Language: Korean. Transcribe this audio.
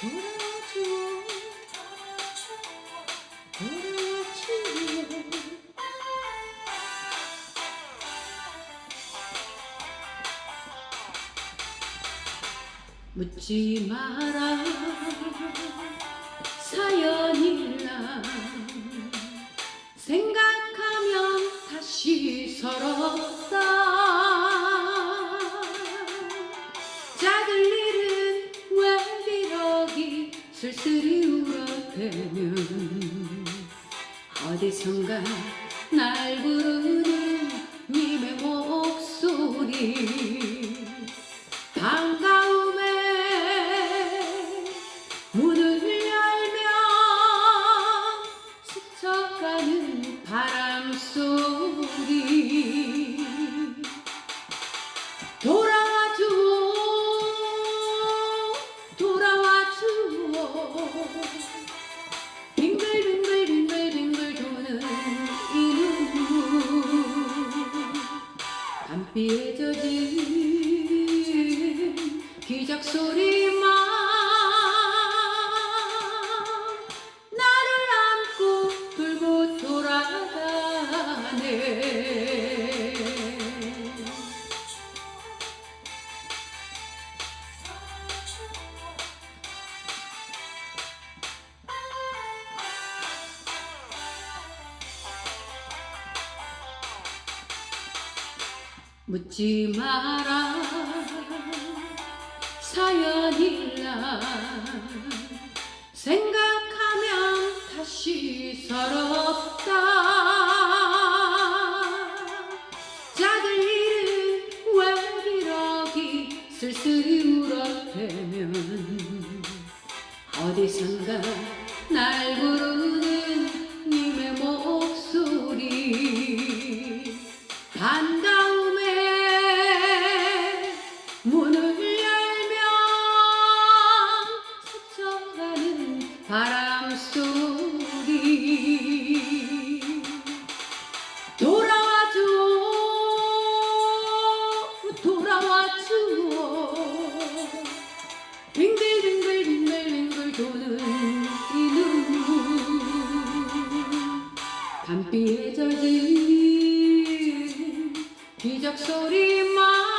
돌아줘 돌아줘 묻지 마라. 사연이라. 생각하면 다시 서럽 쓸쓸히 울어대면 어디선가 날 부르는 빙글빙글빙글빙글 도는 이 눈물. 밤비에 묻지 마라. 사연이라 생각하면 다시 서럽다. 작은 일은 왜 이러기 쓸쓸히 울어대면 어디선가 날 부르는 바람 소리 돌아와줘 돌아와줘 빙글빙글빙글빙글 도는 이 눈물. 밤비에 젖은 기적 소리만